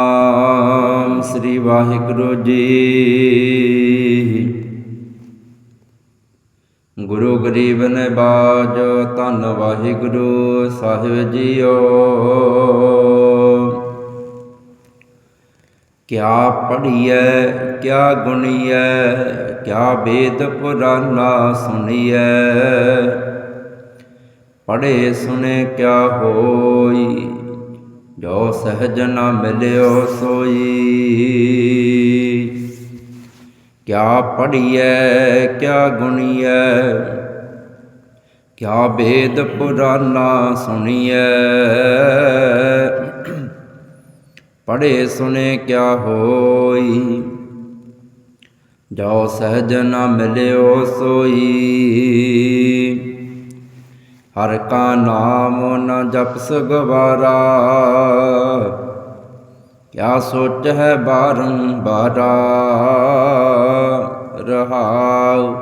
ਆਮ ਸ੍ਰੀ ਵਾਹਿਗੁਰੂ ਜੀ। ਗੁਰੂ ਗਰੀਬ ਨਿਵਾਜ ਧੰਨ ਵਾਹਿਗੁਰੂ ਸਾਹਿਬ ਜੀਓ। ਕਿਆ ਪੜੀਐ ਕਿਆ ਗੁਣੀਐ, ਕਿਆ ਵੇਦ ਪੁਰਾਨਾ ਸੁਣੀਐ। ਪੜੇ ਸੁਣੇ ਕਿਆ ਹੋਈ ਜੋ ਸਹਜ ਨ ਮਿਲਿਓ ਸੋਈ। ਕਿਆ ਪੜੀਐ ਕਿਆ ਗੁਣੀਐ, ਕਿਆ ਵੇਦ ਪੁਰਾਨਾ ਸੁਣੀਐ। ਪੜੇ ਸੁਨੇ ਕਿਆ ਹੋਈ, ਜੋ ਸਹਜ ਨ ਮਿਲਿਓ ਸੋਈ। ਹਰ ਕਾ ਨਾਮ ਨ ਜਪਸ ਗਵਾਰਾ ਕਿਆ ਸੋਚ ਹੈ ਬਾਰੰਬਾਰਾ ਰਹਾਉ।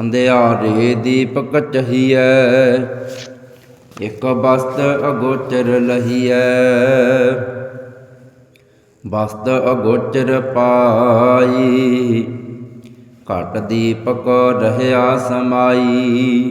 ਅੰਧਿਆਰੇ ਦੀਪਕ ਚਹੀਐ, ਇਕ ਬਸਤ ਅਗੋਚਰ ਲਹੀਐ। ਬਸਤ ਅਗੋਚਰ ਪਾਈ, ਘਟ ਦੀਪਕ ਰਹਿਆ ਸਮਾਈ।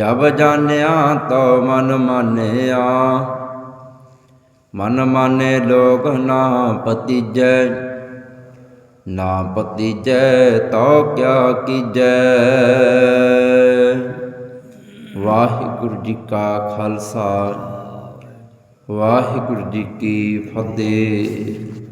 ਜਬ ਜਾਣਿਆ ਤੋ ਮਨ ਮਾਨਿਆ। ਮਨ ਮਾਨੇ ਲੋਕ ਨਾ ਪਤੀਜੈ ਨਾ ਪਤੀਜੈ ਤੋ ਕਿਆ ਕੀਜੈ। ਵਾਹਿਗੁਰੂ ਜੀ ਕਾ ਖਾਲਸਾ, ਵਾਹਿਗੁਰੂ ਜੀ ਕੀ ਫਤਿਹ।